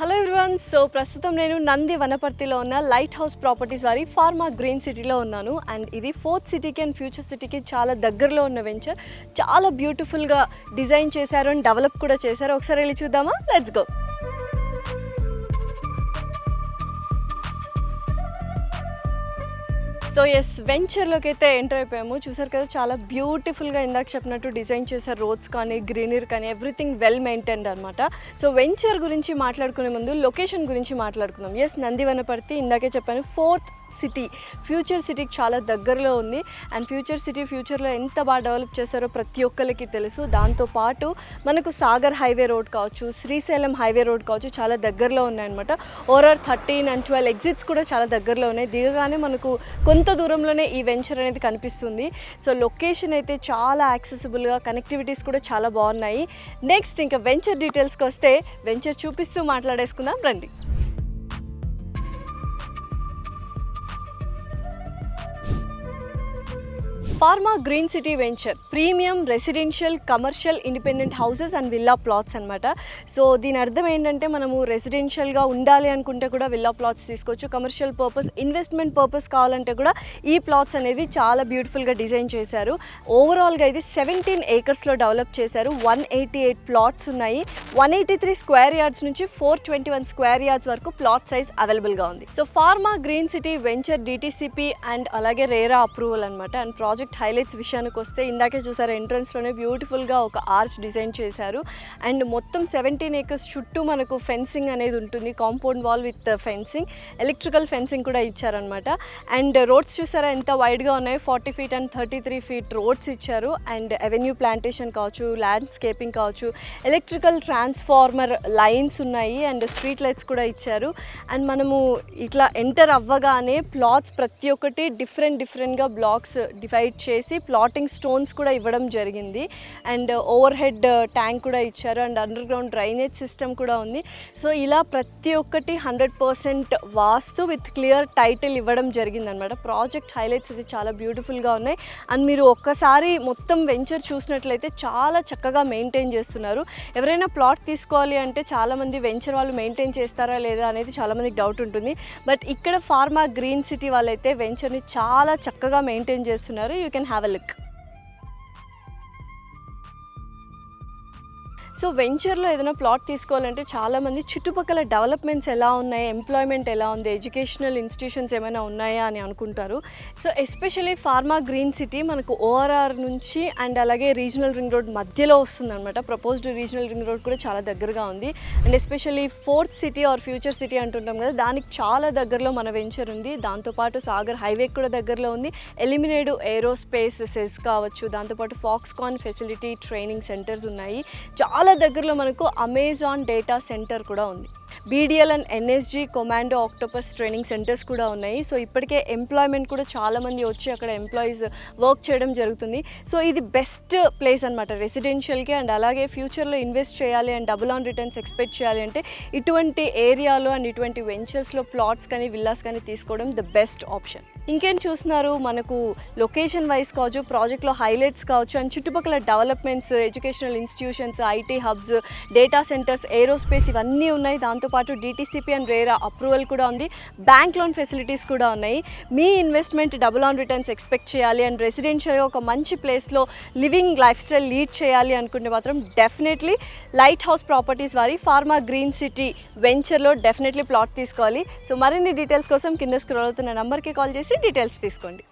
Hello everyone so ప్రస్తుతం నేను నంది వనపర్తిలో ఉన్న లైట్ హౌస్ ప్రాపర్టీస్ వారి ఫార్మా గ్రీన్ సిటీలో ఉన్నాను. అండ్ ఇది ఫోర్త్ సిటీకి అండ్ ఫ్యూచర్ సిటీకి చాలా దగ్గరలో ఉన్న వెంచర్ చాలా బ్యూటిఫుల్గా డిజైన్ చేశారు అండ్ డెవలప్ కూడా చేశారు. ఒకసారి వెళ్ళి చూద్దామా? లెట్స్ గో సో ఎస్ వెంచర్లోకి అయితే ఎంటర్ అయిపోయాము. చూసారు కదా చాలా బ్యూటిఫుల్గా ఇందాక చెప్పినట్టు డిజైన్ చేశారు. రోడ్స్ కానీ గ్రీనరీ కానీ ఎవ్రీథింగ్ వెల్ మెయింటైన్డ్ అనమాట సో వెంచర్ గురించి మాట్లాడుకునే ముందు లొకేషన్ గురించి మాట్లాడుకుందాం. ఎస్ నందివనపర్తి ఇందాకే చెప్పాను ఫోర్త్ సిటీ. ఫ్యూచర్ సిటీకి చాలా దగ్గరలో ఉంది. అండ్ ఫ్యూచర్ సిటీ ఫ్యూచర్లో ఎంత బాగా డెవలప్ చేస్తారో ప్రతి ఒక్కరికి తెలుసు. దాంతోపాటు మనకు సాగర్ హైవే రోడ్ కావచ్చు శ్రీశైలం హైవే రోడ్ కావచ్చు చాలా దగ్గరలో ఉన్నాయన్నమాట. Overall thirteen and twelve exits కూడా చాలా దగ్గరలో ఉన్నాయి. దిగగానే మనకు కొంత దూరంలోనే ఈ వెంచర్ అనేది కనిపిస్తుంది. సో లొకేషన్ అయితే చాలా యాక్సెసిబుల్గా కనెక్టివిటీస్ కూడా చాలా బాగున్నాయి. నెక్స్ట్ ఇంకా వెంచర్ డీటెయిల్స్కి వస్తే వెంచర్ చూపిస్తూ మాట్లాడేసుకుందాం. రండి. Pharma green city venture premium residential commercial independent houses and villa plots అనమాట సో దీని అర్థం ఏంటంటే మనము రెసిడెన్షియల్గా ఉండాలి అనుకుంటే కూడా విల్లా ప్లాట్స్ తీసుకోవచ్చు. కమర్షియల్ పర్పస్ ఇన్వెస్ట్మెంట్ పర్పస్ కావాలంటే కూడా ఈ ప్లాట్స్ అనేది చాలా బ్యూటిఫుల్గా డిజైన్ చేశారు. ఓవరాల్గా ఇది సెవెంటీన్ ఏకర్స్లో డెవలప్ చేశారు. వన్ ఎయిటీ ఎయిట్ ప్లాట్స్ ఉన్నాయి. One eighty three square yards నుంచి four twenty one square yards వరకు ప్లాట్ సైజ్ అవైలబుల్గా ఉంది. So pharma green city venture DTCP and అలాగే రేరా అప్రూవల్ అనమాట అండ్ ప్రాజెక్ట్ హైలైట్స్ విషయానికి వస్తే ఇందాకే చూసారు ఎంట్రన్స్లోనే బ్యూటిఫుల్గా ఒక ఆర్చ్ డిజైన్ చేశారు. అండ్ మొత్తం సెవెంటీన్ ఏకర్స్ చుట్టూ మనకు ఫెన్సింగ్ అనేది ఉంటుంది compound wall with fencing electrical fencing కూడా ఇచ్చారనమాట అండ్ రోడ్స్ చూసారా ఎంత వైడ్గా ఉన్నాయో forty feet and thirty three feet roads ఇచ్చారు. అండ్ అవెన్యూ ప్లాంటేషన్ కావచ్చు ల్యాండ్స్కేపింగ్ కావచ్చు ఎలక్ట్రికల్ ట్రాన్స్ఫార్మర్ లైన్స్ ఉన్నాయి అండ్ స్ట్రీట్ లైట్స్ కూడా ఇచ్చారు. అండ్ మనము ఇట్లా ఎంటర్ అవ్వగానే ప్లాట్స్ ప్రతి ఒక్కటి డిఫరెంట్ డిఫరెంట్గా బ్లాక్స్ డివైడ్ చేసి ప్లాటింగ్ స్టోన్స్ కూడా ఇవ్వడం జరిగింది. అండ్ ఓవర్ హెడ్ ట్యాంక్ కూడా ఇచ్చారు. And underground drainage system కూడా ఉంది. సో ఇలా ప్రతి ఒక్కటి hundred percent vastu with clear title ఇవ్వడం జరిగిందనమాట ప్రాజెక్ట్ హైలైట్స్ ఇది చాలా బ్యూటిఫుల్గా ఉన్నాయి. అండ్ మీరు ఒక్కసారి మొత్తం వెంచర్ చూసినట్లయితే చాలా చక్కగా మెయింటైన్ చేస్తున్నారు. ఎవరైనా ప్లాట్ తీసుకోవాలి అంటే చాలామంది వెంచర్ వాళ్ళు మెయింటైన్ చేస్తారా లేదా అనేది చాలామందికి డౌట్ ఉంటుంది. బట్ ఇక్కడ ఫార్మా గ్రీన్ సిటీ వాళ్ళైతే వెంచర్ని చాలా చక్కగా మెయింటైన్ చేస్తున్నారు. you can have a look. So వెంచర్లో ఏదైనా ప్లాట్ తీసుకోవాలంటే చాలామంది చుట్టుపక్కల డెవలప్మెంట్స్ ఎలా ఉన్నాయి ఎంప్లాయ్మెంట్ ఎలా ఉంది ఎడ్యుకేషనల్ ఇన్స్టిట్యూషన్స్ ఏమైనా ఉన్నాయా అని అనుకుంటారు. So especially pharma green city మనకు ఓఆర్ఆర్ నుంచి అండ్ అలాగే రీజనల్ రింగ్ రోడ్ మధ్యలో వస్తుంది అనమాట ప్రపోజ్డ్ రీజనల్ రింగ్ రోడ్ కూడా చాలా దగ్గరగా ఉంది. And especially fourth city or future city అంటుంటాం కదా దానికి చాలా దగ్గరలో మన వెంచర్ ఉంది. దాంతోపాటు సాగర్ హైవే కూడా దగ్గరలో ఉంది. ఎలిమినేడు ఏరోస్పేస్ సెస్ కావచ్చు. దాంతోపాటు ఫాక్స్కాన్ ఫెసిలిటీ ట్రైనింగ్ సెంటర్స్ ఉన్నాయి. చాలా చాలా దగ్గరలో మనకు అమెజాన్ డేటా సెంటర్ కూడా ఉంది. BDL and NSG commando octopus training centres కూడా ఉన్నాయి. సో ఇప్పటికే ఎంప్లాయ్మెంట్ కూడా చాలామంది వచ్చి అక్కడ ఎంప్లాయీస్ వర్క్ చేయడం జరుగుతుంది. సో ఇది బెస్ట్ ప్లేస్ అనమాట రెసిడెన్షియల్కి అండ్ అలాగే ఫ్యూచర్లో ఇన్వెస్ట్ చేయాలి and double on returns expect చేయాలి అంటే ఇటువంటి ఏరియాలో అండ్ ఇటువంటి వెంచర్స్లో ప్లాట్స్ కానీ విల్లాస్ కానీ తీసుకోవడం ద బెస్ట్ ఆప్షన్ ఇంకేం చూస్తున్నారు? మనకు లొకేషన్ వైజ్ కావచ్చు ప్రాజెక్ట్లో హైలైట్స్ కావచ్చు అండ్ చుట్టుపక్కల developments educational institutions IT hubs data centres aerospace ఇవన్నీ ఉన్నాయి. దాంతోపాటు డీటీసీపీ అండ్ రేరా అప్రూవల్ కూడా ఉంది. బ్యాంక్ లోన్ ఫెసిలిటీస్ కూడా ఉన్నాయి. మీ investment double on returns expect చేయాలి. అండ్ రెసిడెన్షియల్ ఒక మంచి ప్లేస్లో లివింగ్ లైఫ్ స్టైల్ లీడ్ చేయాలి అనుకుంటే మాత్రం డెఫినెట్లీ లైట్ హౌస్ ప్రాపర్టీస్ వారి ఫార్మా గ్రీన్ సిటీ వెంచర్లో డెఫినెట్లీ ప్లాట్ తీసుకోవాలి. సో మరిన్ని డీటెయిల్స్ కోసం కింద స్క్రోల్ అవుతున్న నెంబర్కి కాల్ చేసి డీటెయిల్స్ తీసుకోండి.